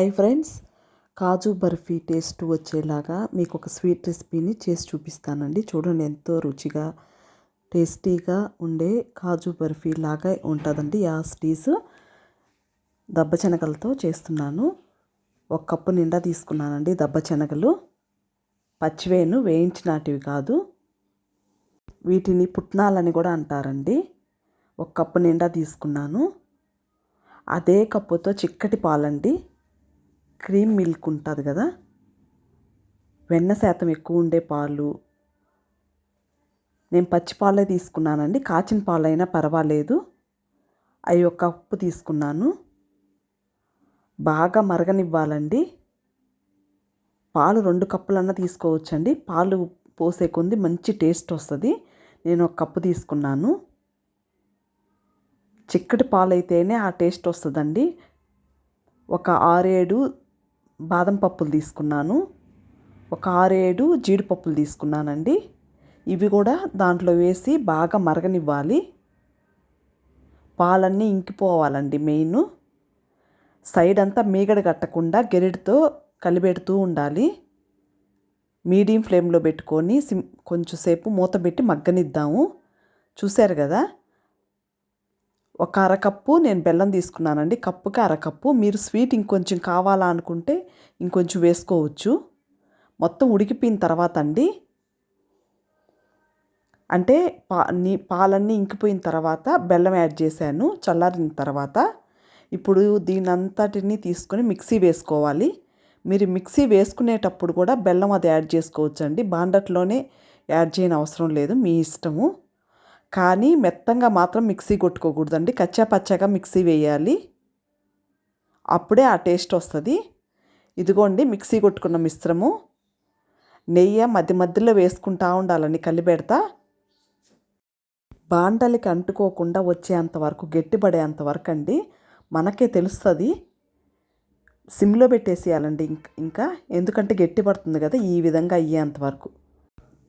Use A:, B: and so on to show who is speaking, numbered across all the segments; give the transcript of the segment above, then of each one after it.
A: Hi friends. Kaju barfi taste వచ్చేలాగా మీకు ఒక స్వీట్ రెసిపీని చేసి చూపిస్తానండి. చూడండి ఎంతో రుచిగా టేస్టీగా ఉండే కాజు బర్ఫీ లాగా ఉంటుందండి. ఆ స్టీస్ దబ్బశనగలతో చేస్తున్నాను. ఒక కప్పు నిండా తీసుకున్నానండి దబ్బశనగలు పచ్చివేను వేయించినాటివి కాదు. వీటిని పుట్నాలని కూడా అంటారండి. ఒక కప్పు నిండా తీసుకున్నాను. అదే కప్పుతో చిక్కటి పాలండి. క్రీమ్ మిల్క్ ఉంటుంది కదా? వెన్న శాతం ఎక్కువ ఉండే పాలు. నేను పచ్చి పాలే తీసుకున్నానండి. కాచిన పాలైనా పర్వాలేదు. అవి ఒక కప్పు తీసుకున్నాను. బాగా మరగనివ్వాలండి. పాలు రెండు కప్పులన్నా తీసుకోవచ్చండి. పాలు పోసే కొంది మంచి టేస్ట్ వస్తుంది. నేను ఒక కప్పు తీసుకున్నాను. చిక్కటి పాలు అయితేనే ఆ టేస్ట్ వస్తుందండి. ఒక ఆరేడు బాదం పప్పులు తీసుకున్నాను. ఒక ఆరేడు జీడిపప్పులు తీసుకున్నానండి. ఇవి కూడా దాంట్లో వేసి బాగా మరగనివ్వాలి. పాలన్నీ ఇంకిపోవాలండి మెయిన్. సైడ్ అంతా మీగడ కట్టకుండా గెరిటితో కలిపెడుతూ ఉండాలి. మీడియం ఫ్లేమ్లో పెట్టుకొని సిమ్ కొంచెంసేపు మూత పెట్టి మగ్గనిద్దాము. చూశారు కదా? ఒక అరకప్పు నేను బెల్లం తీసుకున్నానండి. కప్పుకి అరకప్పు. మీరు స్వీట్ ఇంకొంచెం కావాలా అనుకుంటే ఇంకొంచెం వేసుకోవచ్చు. మొత్తం ఉడికిపోయిన తర్వాత అండి. అంటే పా నీ పాలన్నీ ఇంకిపోయిన తర్వాత బెల్లం యాడ్ చేశాను. చల్లారిన తర్వాత ఇప్పుడు దీనంతటిని తీసుకొని మిక్సీ వేసుకోవాలి. మీరు మిక్సీ వేసుకునేటప్పుడు కూడా బెల్లం అది యాడ్ చేసుకోవచ్చండి. బాండట్లోనే యాడ్ చేయని అవసరం లేదు. మీ ఇష్టము. కానీ మెత్తంగా మాత్రం మిక్సీ కొట్టుకోకూడదండి. కచ్చా పచ్చగా మిక్సీ వేయాలి. అప్పుడే ఆ టేస్ట్ వస్తుంది. ఇదిగోండి మిక్సీ కొట్టుకున్న మిశ్రము. నెయ్యి మధ్య మధ్యలో వేసుకుంటా ఉండాలని కలిపెడతా బాండలికి అంటుకోకుండా వచ్చేంత వరకు గట్టిపడేంత వరకు అండి మనకే తెలుస్తుంది. సిమ్లో పెట్టేసేయాలండి ఇంకా ఎందుకంటే గట్టి పడుతుంది కదా ఈ విధంగా అయ్యేంత వరకు.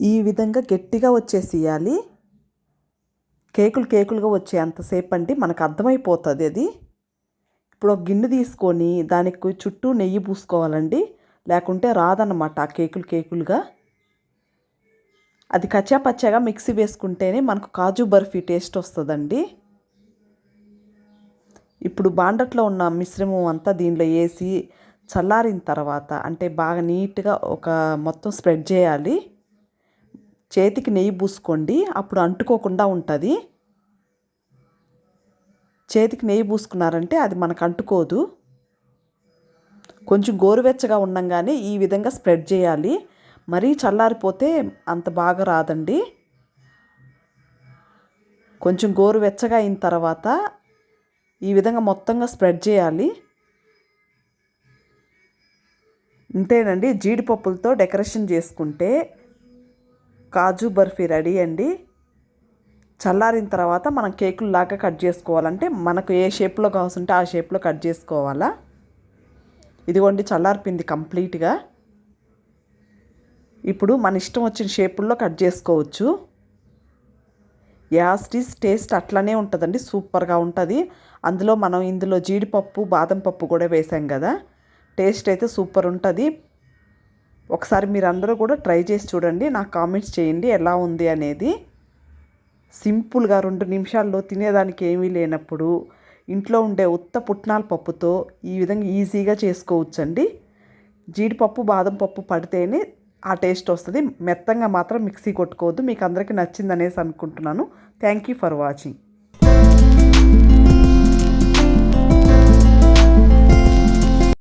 A: ఈ విధంగా గట్టిగా వచ్చేసేయాలి. కేకులు కేకులుగా వచ్చేంతసేపు అండి మనకు అర్థమైపోతుంది అది. ఇప్పుడు ఒక గిన్నె తీసుకొని దానికి చుట్టూ నెయ్యి పూసుకోవాలండి. లేకుంటే రాదన్నమాట ఆ కేకులు కేకులుగా. అది కచ్చా పచ్చాగా మిక్సీ వేసుకుంటేనే మనకు కాజు బర్ఫీ టేస్ట్ వస్తుందండి. ఇప్పుడు బాండట్లో ఉన్న మిశ్రమం అంతా దీనిలో వేసి చల్లారిన తర్వాత అంటే బాగా నీట్గా ఒక మొత్తం స్ప్రెడ్ చేయాలి. చేతికి నెయ్యి పూసుకోండి అప్పుడు అంటుకోకుండా ఉంటుంది. చేతికి నెయ్యి పూసుకున్నారంటే అది మనకు అంటుకోదు. కొంచెం గోరువెచ్చగా ఉండంగానే ఈ విధంగా స్ప్రెడ్ చేయాలి. మరీ చల్లారిపోతే అంత బాగా రాదండి. కొంచెం గోరువెచ్చగా అయిన తర్వాత ఈ విధంగా మొత్తంగా స్ప్రెడ్ చేయాలి. ఇంతేనండి జీడిపప్పులతో డెకరేషన్ చేసుకుంటే కాజు బర్ఫీ రెడీ అండి. చల్లారిన తర్వాత మనం కేకుల్లాగా కట్ చేసుకోవాలంటే మనకు ఏ షేప్లో కావాల్సింటే ఆ షేప్లో కట్ చేసుకోవాలా. ఇదిగోండి చల్లారిపోయింది కంప్లీట్గా. ఇప్పుడు మన ఇష్టం వచ్చిన షేపుల్లో కట్ చేసుకోవచ్చు. యాస్టీస్ టేస్ట్ అట్లనే ఉంటుందండి సూపర్గా ఉంటుంది. అందులో మనం ఇందులో జీడిపప్పు బాదం పప్పు కూడా వేసాం కదా. టేస్ట్ అయితే సూపర్ ఉంటుంది. ఒకసారి మీరందరూ కూడా ట్రై చేసి చూడండి నాకు కామెంట్స్ చేయండి ఎలా ఉంది అనేది. సింపుల్గా రెండు నిమిషాల్లో తినేదానికి ఏమీ లేనప్పుడు ఇంట్లో ఉండే ఉత్త పుట్నాల పప్పుతో ఈ విధంగా ఈజీగా చేసుకోవచ్చండి. జీడిపప్పు బాదం పప్పు పడితేనే ఆ టేస్ట్ వస్తుంది. మెత్తంగా మాత్రం మిక్సీ కొట్టుకోవద్దు. మీకు అందరికీ నచ్చిందనేసి అనుకుంటున్నాను. Thank you for watching.